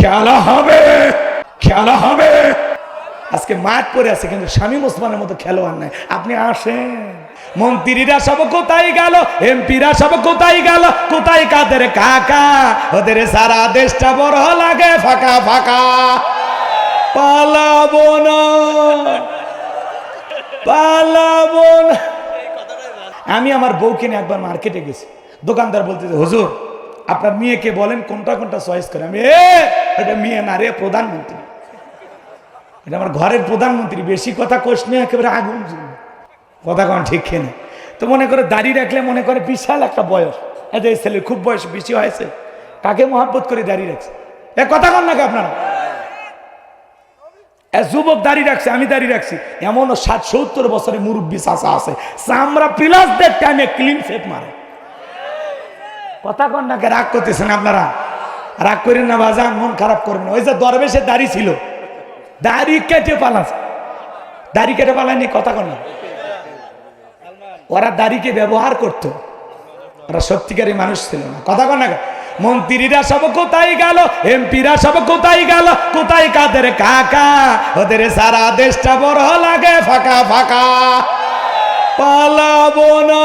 খেলা হবে খেলা হবে। আজকে মাঠ পরে আছে, কিন্তু স্বামী ওসমানের মতো খেলোয়াড় নাই। আপনি আসেন। মন্ত্রীরা সব কোথায় গেল? এমপিরা সব কোথায় গেল? কোথায় কাদের কাকা? ওদের সারা দেশটা বড় লাগে, ফাঁকা ফাঁকা। পালাবো না। পালাবো না। আমি আমার বউকে নিয়ে একবার মার্কেটে গেছি। দোকানদার বলতে হুজুর আপনার মেয়েকে বলেন, কোনটা কোনটা চয়েস করে? আমি এটা মেয়ে না রে, প্রধানমন্ত্রী। এটা আমার ঘরের প্রধানমন্ত্রী, বেশি কথা কোষ নিয়ে একেবারে আগুন কথা কন ঠিক খেয়ে তো মনে করে দাড়ি রাখলে মনে করে বিশাল একটা বয়স। এই যে এই ছেলে, খুব বয়স বেশি হয়েছে। কাকে মহাব্বত করে দাড়ি রাখছে? এ কথা কন নাকি আপনারা? যুবক দাড়ি রাখছে, আমি দাড়ি রাখছি। এমনও ষাট সত্তর বছরের মুরব্বী চাষা আছে। চামড়া প্লাস দের টাইমে ক্লিন ফেট মারে। কথা কন নাকি রাগ করতেছেন আপনারা? রাগ করেন না বাজান মন খারাপ করবেন ওই যে দরবেশের দাড়ি ছিল, দাড়ি কেটে পালাছে। দাড়ি কেটে পালায়নি, কথা কন ওরা দাড়িকে ব্যবহার করত। ওরা সত্যিকারী মানুষ ছিল না। কথা কন না মন্ত্রীরা সব কোথায় গেল? এমপিরা সব কোথায় গেল? কোথায় কাদের কাকা? ওদের সারা দেশটা বড় লাগে, ফাঁকা ফাঁকা। পালাবো না।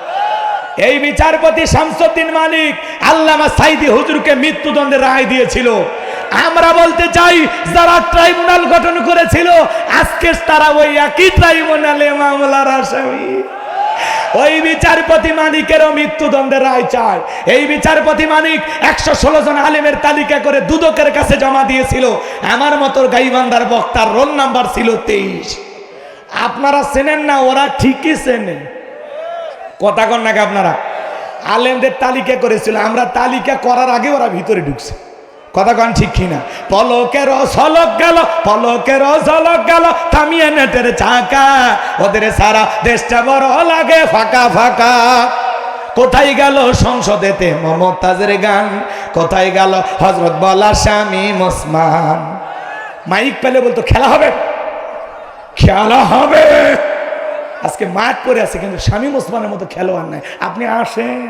এই বিচারপতি শামসুদ্দিন মালিক আল্লামা সাইদি হুজুরকে মৃত্যুদণ্ডের রায় দিয়েছিল। আমরা বলতে চাই, যারা ট্রাইব্যুনাল গঠন করেছিল, আজকে তারা ওই একই ট্রাইব্যুনালে মামলার আসামি। ওই বিচারপতি মানিকেরও মৃত্যুদণ্ডের রায় চায় এই বিচারপতি মানিক একশো ষোলো জন আলিমের তালিকা করে দুদকের কাছে জমা দিয়েছিল। আমার মতো গাইবান্দার বক্তার রোল নাম্বার ছিল তেইশ। আপনারা চেনেন না, ওরা ঠিকই চেনে কথা কন নাকি আপনারা? আলেমদের তালিকা করেছিল, আমরা তালিকা করার আগে ওরা ভিতরে ঢুকছে। কথা কন ঠিক কিনা? পলকের সলক গেল, পলকের সলক গেল, থামিয়ে নেটের চাকা। ওদের সারা দেশটা বড় লাগে, ফাঁকা ফাঁকা। কোথায় গেল সংসদেতে মমতাজের গান? কোথায় গেল হজরত বলা স্বামী মোসমান? মাইক পেলে বলতো, খেলা হবে। খেলা হবে। আজকে মাঠ পরে আছে, কিন্তু স্বামী ওসমানের মতো খেলোয়াড় নাই। আপনি আসেন।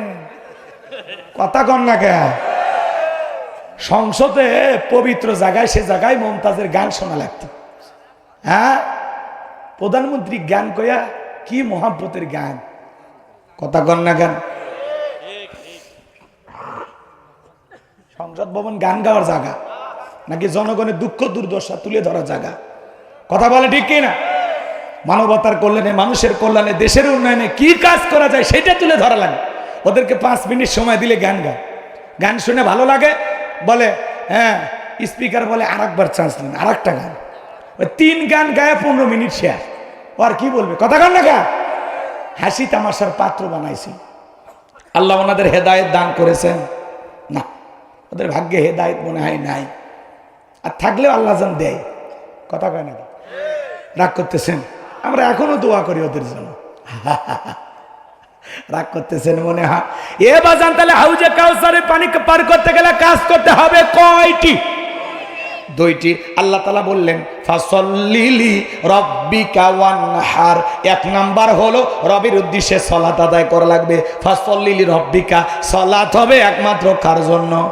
কথা কন না কে সংসদে পবিত্র জায়গায়, সে জায়গায় মমতাজের গান শোনা লাগতো। হ্যাঁ? প্রধানমন্ত্রী গান কয়া কি মহাব্বতের গান? কথা কন না গান সংসদ ভবন গান গাওয়ার জায়গা, নাকি জনগণের দুঃখ দুর্দশা তুলে ধরার জায়গা? কথা বলে ঠিক কি না মানবতার কল্যাণে, মানুষের কল্যাণে, দেশের উন্নয়নে কি কাজ করা যায় সেটা তুলে ধরা লাগে। ওদেরকে পাঁচ মিনিট সময় দিলে গান গায়। গান শুনে ভালো লাগে, বলে হ্যাঁ স্পিকার বলে আর একবার চান্স নেন আর একটা গান। ওই তিন গান গায়ে পনেরো মিনিট শেয়ার ও আর কি বলবে? কথা গান না গা হাসি তামাশার পাত্র বানাইছি। আল্লাহ ওনাদের হেদায়েত দান করেছেন। না, ওদের ভাগ্যে হেদায়েত মনে হয় নাই। আর থাকলেও আল্লাহ যেন দেয়। কথা কয় না রাগ করতেছেন? আমরা এখনও দোয়া করি ওদের জন্য। রাগ করতেছেন মনে হয়। এ বাজান, তাহলে হাউজে কাউসারে পানি পার করতে গেলে কাজ করতে হবে কয়টি? দুইটি। আল্লাহ তালা বললেন, ফাসল্লিলি রব্বিকা ওয়ানহার। এক নাম্বার হলো, রবির উদ্দেশ্যে সলাত আদায় করা লাগবে। ফাসল্লিলি রব্বিকা সলাত হবে একমাত্র কার জন্য?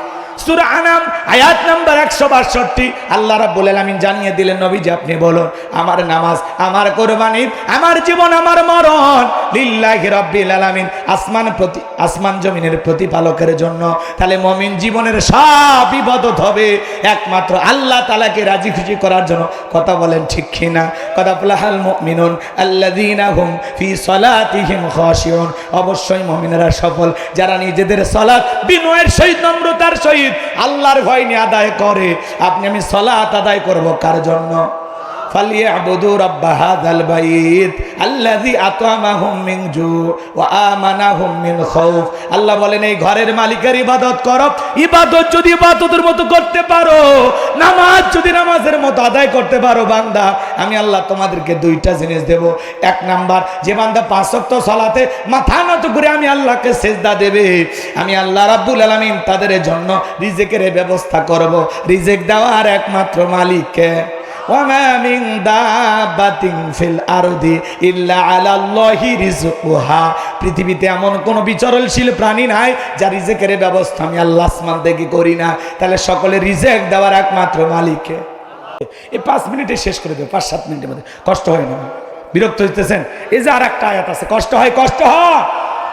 সূরা আনাম, আয়াত নাম্বার 162 আল্লাহ রাব্বুল আলামিন জানিয়ে দিলেন, নবীজি আপনি বলুন, আমার নামাজ, আমার কুরবানি, আমার জীবন, আমার মরণ, লিল্লাহি রাব্বিল আলামিন, আসমান জমিনের প্রতিপালকের জন্য। তাহলে মুমিন জীবনের সব হবে। একমাত্র আল্লাহ তালাকে রাজি খুশি করার জন্য। কথা বলেন ঠিক কিনা? কথা অবশ্যই মুমিনেরা সফল। যারা নিজেদের সালাত বিনয়ের সহিত, নম্রতার সহিত আল্লাহর ভয় নিয়ে আদায় করে। আপনি আমি সলাৎ আদায় করব কার জন্য? فليعبدوا رب هذا البيت الذي أطعمهم من جوع وآمنهم من خوف আল্লাহ বলেন এই ঘরের মালিকের ইবাদত করো ইবাদত যদি ইবাদতের মতো করতে পারো নামাজ যদি নামাজের মতো আদায় করতে পারো বান্দা আমি আল্লাহ তোমাদেরকে দুইটা জিনিস দেব এক নাম্বার যে বান্দা পাঁচ ওয়াক্ত সালাতে মাথা নত করে আমি আল্লাহকে সেজদা দেবে আমি আল্লাহ রাব্বুল আলামিন তাদের জন্য রিজেকের ব্যবস্থা করব রিজেক দেওয়ার একমাত্র মালিককে ইল্লা পৃথিবীতে এমন কোন বিচরণশীল প্রাণী নাই যা রিজেকের ব্যবস্থা আমি আল্লাহ আসমান থেকে করি না। তাহলে সকলে রিজেক দেওয়ার একমাত্র মালিককে। এই পাঁচ মিনিটে শেষ করে দেবো, পাঁচ সাত মিনিটের মধ্যে। কষ্ট হয় না। বিরক্ত হইতেছেন? এই যে আর একটা আয়াত আছে, কষ্ট হয় কষ্ট হয়।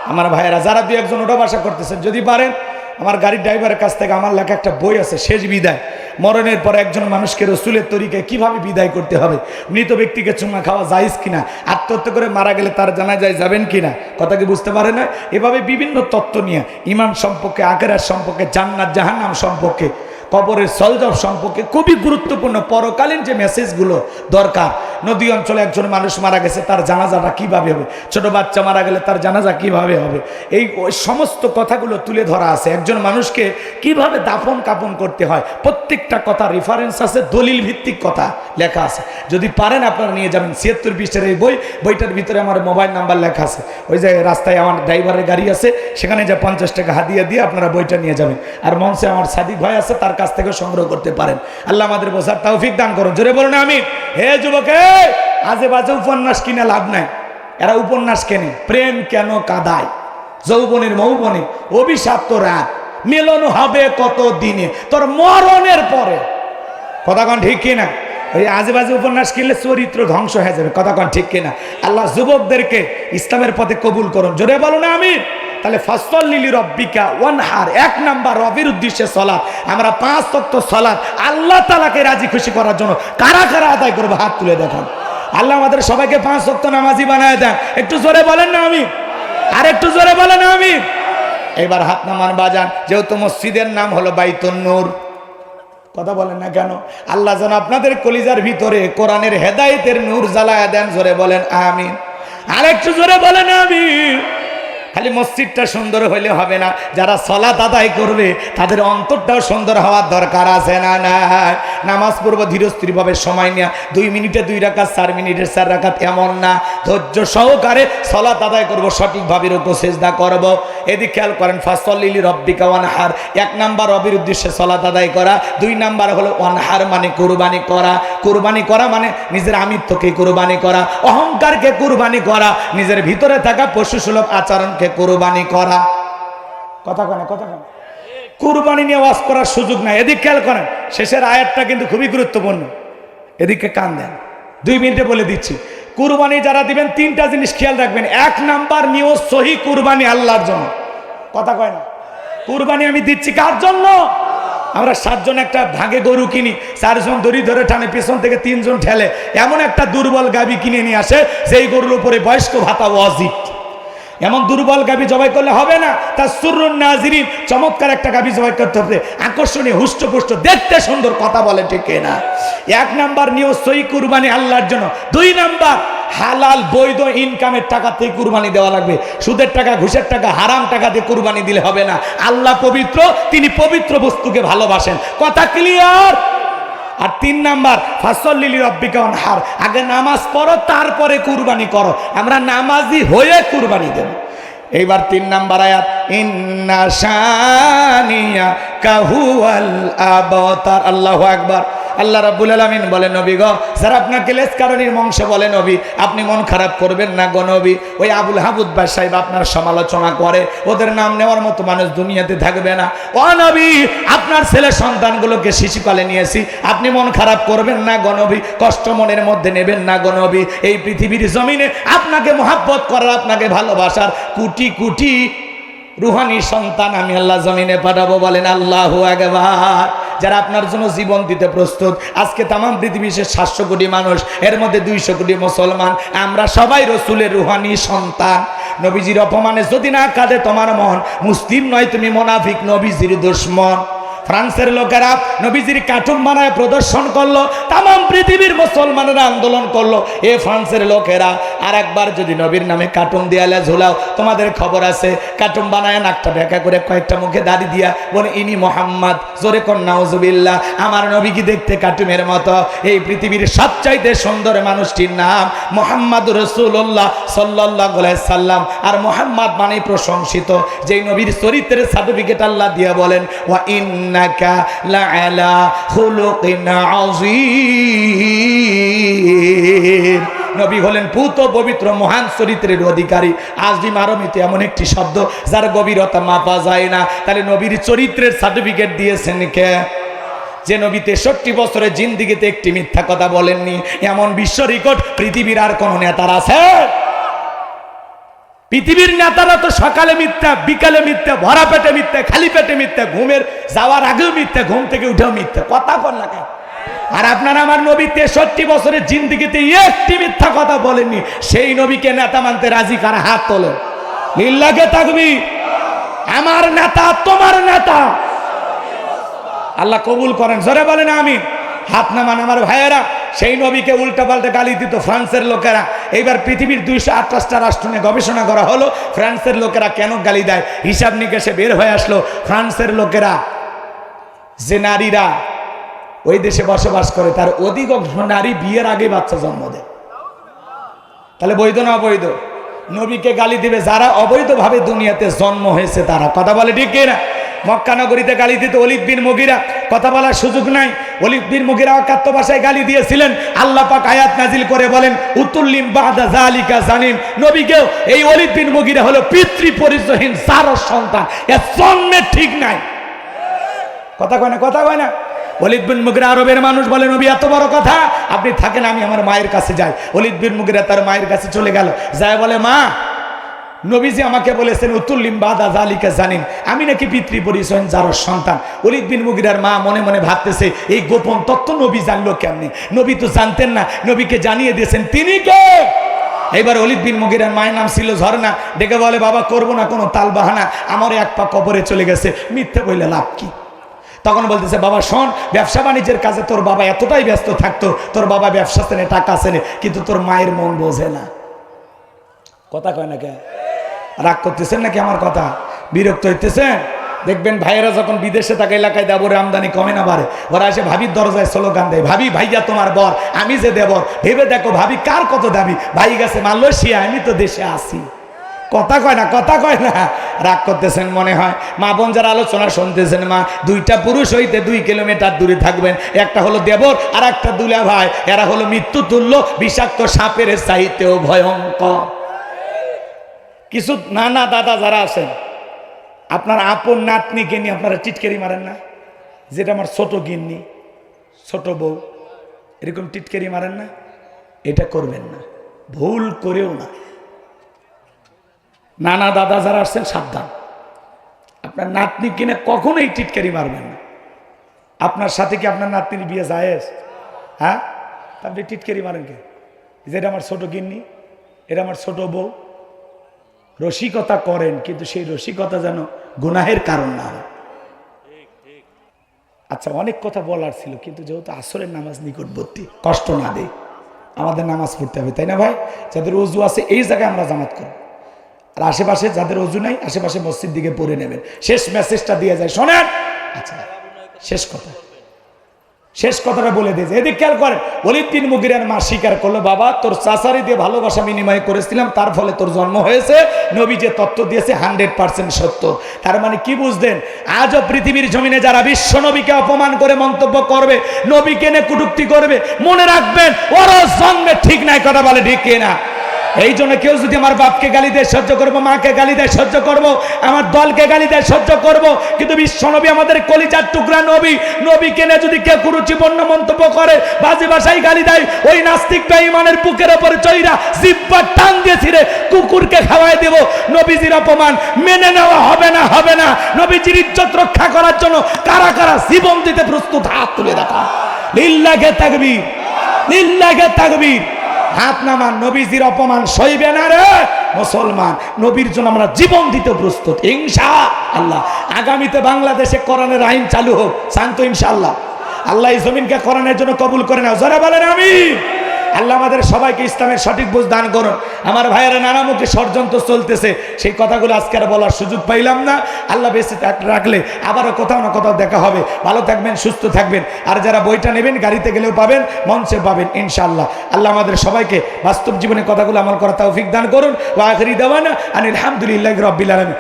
আমার ভাইয়েরা, যারা দু একজন ওটা বাসা করতেছেন, যদি পারেন, আমার গাড়ির ড্রাইভারের কাছ থেকে আমার লেখা একটা বই আছে, শেষ বিদায়। মরণের পর একজন মানুষকে রসুলের তরিকায় কীভাবে বিদায় করতে হবে? মৃত ব্যক্তিকে চুমা খাওয়া যাইজ কিনা? আত্মহত্যা করে মারা গেলে তার জানা যায় যাবেন কিনা? কথা কি বুঝতে পারে না? এভাবে বিভিন্ন তত্ত্ব নিয়ে ইমান সম্পর্কে আকেরার সম্পর্কে, জান্নাত, জাহান্নাম সম্পর্কে, কবরের সলজব সম্পর্কে খুবই গুরুত্বপূর্ণ, পরকালীন যে মেসেজগুলো দরকার নদী অঞ্চলে একজন মানুষ মারা গেছে, তার জানাজাটা কীভাবে হবে? ছোট বাচ্চা মারা গেলে তার জানাজা কীভাবে হবে? এই সমস্ত কথাগুলো তুলে ধরা আছে। একজন মানুষকে কীভাবে দাফন কাপন করতে হয়? প্রত্যেকটা কথা রেফারেন্স আছে, দলিল ভিত্তিক কথা লেখা আছে। যদি পারেন আপনারা নিয়ে যাবেন। ছিয়াত্তর পৃষ্ঠের এই বই, বইটার ভিতরে আমার মোবাইল নাম্বার লেখা আছে। ওই যে রাস্তায় আমার ড্রাইভারের গাড়ি আছে, সেখানে যে পঞ্চাশ টাকা হাদিয়া দিয়ে আপনারা বইটা নিয়ে যাবেন। আর মঞ্চে আমার সাদিক ভাই আছে, তার কাছ থেকে সংগ্রহ করতে পারেন। আল্লাহ আমাদের বোঝার তৌফিক দান করুন। জোরে বলুন আমি হে যুবকে, আজে বাজে উপন্যাস কিনে লাভ নাই। এরা উপন্যাস কেনে। প্রেম কেন কাদায়? যৌবনের মৌবনে অভিশাপ তো রাত। মিলন হবে কত দিনে তোর মরণের পরে। কথা কন ঠিক কিনা? ওই আজেবাজে উপন্যাস কিনলে চরিত্র ধ্বংস হয়ে যাবে। কথা কন ঠিক কিনা? আল্লাহ যুবকদেরকে ইসলামের পথে কবুল করুন। জোরে বলো না আমি তাহলে ফসল লিলি রব্বিকা ওয়ান হার এক নাম্বার রবির উদ্দেশ্যে সলাৎ আমরা পাঁচ তত্ত্ব সলাৎ আল্লাহ তালাকে রাজি খুশি করার জন্য কারা কারা আদায় করব হাত তুলে দেখান। আল্লাহ আমাদের সবাইকে পাঁচ তত্ত্ব নামাজি বানায় দেন। একটু জোরে বলেন না আমি আর একটু জোরে বলেন না আমি এবার হাত নামান বাজান। যেহেতু মসজিদের নাম হলো বাইতুন নূর। কথা বলেন না কেন? আল্লাহ যেন আপনাদের কলিজার ভিতরে কোরআনের হেদায়েতের নূর জ্বালায় দেন, জোরে বলেন, আমিন। আর একটু জোরে বলেন আমি খালি মসজিদটা সুন্দর হইলে হবে না। যারা সলাত আদায় করবে, তাদের অন্তরটাও সুন্দর হওয়ার দরকার আছে না না নামাজ পড়ব ধীরস্থিরভাবে সময় নেওয়া দুই মিনিটে দুই রাখাত চার মিনিটের চার রাখাত এমন না। ধৈর্য সহকারে সলাত আদায় করব, সঠিকভাবে রুকু, সেজদা করব। এদিক খেয়াল করেন ফাসলিলি রব্বিকা ওয়ানহার। এক নাম্বার রবির উদ্দেশ্যে সলাত আদায় করা, দুই নাম্বার হলো ওয়ানহার মানে কুরবানি করা। কুরবানি করা মানে নিজের আমিত্বকে কোরবানি করা, অহংকারকে কুরবানি করা, নিজের ভিতরে থাকা পশু সুলভ আচরণকে কুরবানি করা। কথা কনে কথা কনে কুরবানি নিয়ে ওয়াজ করার সুযোগ নাই। এদিক খেয়াল করেন শেষের আয়াতটা কিন্তু খুবই গুরুত্বপূর্ণ। এদিকে কান দেন। দুই মিনিটে বলে দিচ্ছি, কুরবানি যারা দিবেন, তিনটা জিনিস খেয়াল রাখবেন। এক নাম্বার, নিয়ত সহি কুরবানি আল্লাহর জন্য। কথা কয় না? কুরবানি আমি দিচ্ছি কার জন্য? আমরা সাতজন একটা ভাগে গরু কিনি, চারজন দড়ি ধরে টানে, পিছন থেকে তিনজন ঠেলে, এমন একটা দুর্বল গাবি কিনে নিয়ে আসে সেই গরুর উপরে বয়স্ক ভাতা অজিত এমন দুর্বল গাবি জবাই করলে হবে না। তার সুরুন নাজিরিন চমৎকার একটা গাবি জবাই করতে হবে। আকর্ষণীয়, হুষ্টপুষ্ট, দেখতে সুন্দর কথা বলে, ঠিক না এক নাম্বার নিয়ে সই কুরবানি আল্লাহর জন্য। দুই নাম্বার, হালাল, বৈধ ইনকামের টাকাতেই কুরবানি দেওয়া লাগবে। সুদের টাকা, ঘুষের টাকা, হারাম টাকা দিয়ে কুরবানি দিলে হবে না। আল্লাহ পবিত্র, তিনি পবিত্র বস্তুকে ভালোবাসেন। কথা ক্লিয়ার আর তিন নাম্বার ফাসল্লিলি রব্বিকা হার আগে নামাজ পড়ো, তারপরে কুরবানি করো। আমরা নামাজি হয়ে কুরবানি দেব। এইবার তিন নাম্বার আয়াত, ইন্না শানিয়া কাহুয়াল আবতার। আল্লাহু আকবার। আল্লাহ রাব্বুল আলামিন বলে নবী গো, যারা আপনাকে লেস কারণের বংশ বলে, নবী, আপনি মন খারাপ করবেন না গো নবী। ওই আবুল হাবুদ বাস সাহেব আপনার সমালোচনা করে, ওদের নাম নেওয়ার মতো মানুষ দুনিয়াতে থাকবে না। ও নবী, আপনার ছেলে সন্তানগুলোকে শিশুকালে নিয়েছি, আপনি মন খারাপ করবেন না গণবী কষ্ট মনের মধ্যে নেবেন না গণবী এই পৃথিবীর জমিনে আপনাকে মহাব্বত করার, আপনাকে ভালোবাসার কুটি কুটি রুহানি সন্তান আমি আল্লাহ জমিনে পাঠাবো বলেন, আল্লাহ একবার যারা আপনার জন্য জীবন দিতে প্রস্তুত, আজকে তামাম পৃথিবীর সাতশো কোটি মানুষ, এর মধ্যে দুইশো কোটি মুসলমান, আমরা সবাই রসুলের রুহানি সন্তান। নবীজির অপমানে যদি না কাঁদে তোমার মন, মুসলিম নয় তুমি মোনাফিক, নবীজির দুশ্মন। ফ্রান্সের লোকেরা নবীজির কার্টুন বানায় প্রদর্শন করল তাম পৃথিবীর মুসলমানেরা আন্দোলন করল। এ ফ্রান্সের লোকেরা আর একবার যদি নবীর নামে কার্টুন দেয়ালে ঝুলাও, তোমাদের খবর আছে, কার্টুন বানায় নাকটা ঢেকা করে কয়েকটা মুখে দাড়ি দিয়া বলে, ইনি মোহাম্মদ, জোরে কন্যাউজুবিল্লাহ আমার নবী কি দেখতে কার্টুনের মতো? এই পৃথিবীর সবচাইতে সুন্দর মানুষটির নাম মোহাম্মদ রসুল্লাহ সাল্লাহ সাল্লাম। আর মোহাম্মদ মানে প্রশংসিত, যেই নবীর চরিত্রের সার্টিফিকেট আল্লাহ দিয়ে বলেন, ওয়া ইন্নাকা লাআলা খুলুকিন আযীম। নবী হলেন পুত পবিত্র মহান চরিত্রের অধিকারী। আজদিম আরমিতে এমন একটি শব্দ যার গভীরতা মাপা যায় না। তাহলে নবীর চরিত্রের সার্টিফিকেট দিয়েছেন কে? যে নবী তেষট্টি বছরের জিন্দিগিতে একটি মিথ্যা কথা বলেননি। এমন বিশ্ব রেকর্ড পৃথিবীর আর কোন নেতার আছে? পৃথিবীর নেতারা তো সকালে মিথ্যা, বিকালে মিথ্যা, ভরা পেটে মিথ্যা, খালি পেটে মিথ্যা, ঘুমের যাওয়ার আগেও মিথ্যা, ঘুম থেকে উঠেও মিথ্যা। কথা কর না আর আপনারা আমার নবী তেষট্টি বছরের জিন্দিগিতে একটি মিথ্যা কথা বলেননি। সেই নবীকে নেতা মানতে রাজি কারা হাত তোলেন? লিল্লাকে থাকবি আমার নেতা, তোমার নেতা। আল্লাহ কবুল করেন, জোরে বলেন আমি হাত নামান আমার ভাইয়েরা, সেই নবীকে উল্টা পাল্টা গালি দিত ফ্রান্সের লোকেরা। এইবার পৃথিবীর দুইশো আঠাশটা রাষ্ট্র নিয়ে গবেষণা করা হলো, ফ্রান্সের লোকেরা কেন গালি দেয়? হিসাব নিকেশে বের হয়ে আসলো ফ্রান্সের লোকেরা। যে নারীরা ওই দেশে বসবাস করে, তার অধিকাংশ নারী বিয়ের আগে বাচ্চা জন্ম দেয়। তাহলে বৈধ না অবৈধ? নবীকে গালি দিবে যারা অবৈধভাবে দুনিয়াতে জন্ম হয়েছে তারা। কথা বলে ঠিক না মক্কানগরীতে গালি দিতে অলিদ বিন মুগিরা। কথা বলার সুযোগ নাই। অলিদ বিন মগিরা অকাত্য ভাষায় গালি দিয়েছিলেন। আল্লাহ পাক আয়াত নাজিল করে বলেন, উতুল্লিম বাদা জালিকা জানিম। নবীকেও এই অলিদ বিন মুগিরা হলো পিতৃ পরিচয়হীন সারস সন্তান। এর জন্মের ঠিক নাই। কথা কয় না, কথা কয় না। অলিদ বিন মুগিরা আরবের মানুষ বলে, নবী, এত বড় কথা। আপনি থাকেন, আমি আমার মায়ের কাছে যাই। অলিদ বিন মুগিরা তার মায়ের কাছে চলে গেল। যায় বলে, মা নবীজি আমাকে বলেছেন উতুল্লিম বাদা জালিকা জানিন। আমি নাকি পিতৃ পরিচয় যার সন্তান। অলিদ বিন মুগিরার মা মনে মনে ভাবতেছে, এই গোপন তত্ত্ব নবী জানলো কেমনি? নবী তো জানতেন না, নবীকে জানিয়ে দিয়েছেন, তিনি কে? এবার অলিদ বিন মুগিরার মায়ের নাম ছিল ঝর্ণা ডেকে বলে, বাবা, করব না কোনো তাল বাহানা আমার এক পা কবরে চলে গেছে, মিথ্যে বললে লাভ কি? তখন বলতেছে, বাবা, শোন, ব্যবসা বাণিজ্যের কাজে তোর বাবা এতটাই ব্যস্ত থাকতো, তোর বাবা ব্যবসা চেনে টাকা চেনে, কিন্তু তোর মায়ের মন বোঝে না। কথা কয় না কে? রাগ করতেছেন নাকি আমার কথা? বিরক্ত হইতেছেন? দেখবেন ভাইয়েরা যখন বিদেশে থাকে, এলাকায় দেবরে আমদানি কমে না বাড়ে। ওরা এসে ভাবির দরজায় স্লোগান দেয়, ভাবি, ভাইয়া তোমার বর, আমি যে দেবর, ভেবে দেখো ভাবি কার কত দাবি ভাই গেছে মালয়েশিয়া, আমি তো দেশে আসি কথা কয় না, কথা কয় না। রাগ করতেছেন মনে হয়। মা বোন যারা আলোচনা শুনতেছেন মা, দুইটা পুরুষ হইতে দুই কিলোমিটার দূরে থাকবেন। একটা হলো দেবর আর একটা দুলা ভাই এরা হলো মৃত্যু তুল্য বিষাক্ত সাপের চাইতেও ভয়ঙ্কর। কিছু নানা দাদা যারা আছেন, আপনার আপন নাতনিকে নিয়ে আপনারা টিটকারি মারেন না। যেটা আমার ছোট গিন্নি, ছোট বউ, এরকম টিটকারি মারেন না। এটা করবেন না। ভুল করেও না। নানা দাদা যারা আসছেন সাবধান। আপনার নাতনি কিনে কখনোই টিটকারি মারবেন না। আপনার সাথে কি আপনার নাতনির বিয়ে জায়েজ? হ্যাঁ? আপনি টিটকারি মারেন কে? যেটা আমার ছোট গিন্নি, এটা আমার ছোট বউ রসিকতা করেন, কিন্তু সেই রসিকতা যেন গুনাহের কারণ না হয়। আচ্ছা অনেক কথা বলার ছিল, কিন্তু যেহেতু আসরের নামাজ নিকটবর্তী, কষ্ট না দেয় আমাদের নামাজ পড়তে হবে, তাই না ভাই? যাদের অজু আছে, এই জায়গায় আমরা জামাত করব। আর আশেপাশে যাদের অজু নাই, আশেপাশে মসজিদ দিকে পড়ে নেবেন। শেষ মেসেজটা দিয়ে যায়, শোনেন! আচ্ছা শেষ কথা। শেষ কথাটা বলে দিয়েছে এদিক খেয়াল করেন অলিদ্দিন মুগিরার মা স্বীকার করল, বাবা, তোর চাচারি দিয়ে ভালোবাসা বিনিময় করেছিলাম, তার ফলে তোর জন্ম হয়েছে, নবী যে তত্ত্ব দিয়েছে হান্ড্রেড পার্সেন্ট সত্য। তার মানে কি বুঝলেন? আজও পৃথিবীর জমিনে যারা বিশ্ব নবীকে অপমান করে মন্তব্য করবে নবী কেনে কুটুক্তি করবে, মনে রাখবেন, ওরও জন্মে ঠিক নাই, কথা বলে ঠিক না এই জন্য কেউ যদি আমার বাপকে গালি দেয়, সহ্য করব, মাকে গালি দেয়, সহ্য করব, আমার দলকে গালি দেয়, সহ্য করব, কিন্তু বিশ্বনবী আমাদের কলিজার টুকরা নবী নবী কেনে যদি কেউ কুরুচিপূর্ণ মন্তব্য করে, বাজে ভাষায় গালি দেয়, ওই নাস্তিক ইমানের বুকের ওপরে চৈরা জিব্বা টান দিয়ে ছিঁড়ে কুকুরকে খাওয়াই দেব। নবীজির অপমান মেনে নেওয়া হবে না হবে না। নবীজির ইজ্জত রক্ষা করার জন্য কারা কারা জীবন দিতে প্রস্তুত? হাত তুলে দেখা। লিল্লাকে তাকবীর লিল্লাকে তাকবীর। হাত নামান নবীজির অপমান সইবে না রে মুসলমান। নবীর জন্য আমরা জীবন দিতে প্রস্তুত। ইনশা আল্লাহ। আগামীতে বাংলাদেশে কোরআনের আইন চালু হোক। শান্ত ইনশাআল্লাহ আল্লাহ। এই জমিনকে কোরআনের জন্য কবুল করে নাও। যারা বলেন আমি আল্লাহ আমাদের সবাইকে ইসলামের সঠিক বুঝ দান করুন। আমার ভাইয়েরা নানা মুখে ষড়যন্ত্র চলতেছে। সেই কথাগুলো আজকে আর বলার সুযোগ পাইলাম না। আল্লাহ বেশি রাখলে আবারও কোথাও না কোথাও দেখা হবে। ভালো থাকবেন, সুস্থ থাকবেন। আর যারা বইটা নেবেন, গাড়িতে গেলেও পাবেন, মঞ্চে পাবেন, ইনশাআল্লাহ। আল্লাহ আমাদের সবাইকে বাস্তব জীবনে কথাগুলো আমল করা তৌফিক দান করুন। ওয়া আখিরি দাওয়ানা আনিল হামদুলিল্লাহি রাব্বিল আলামিন।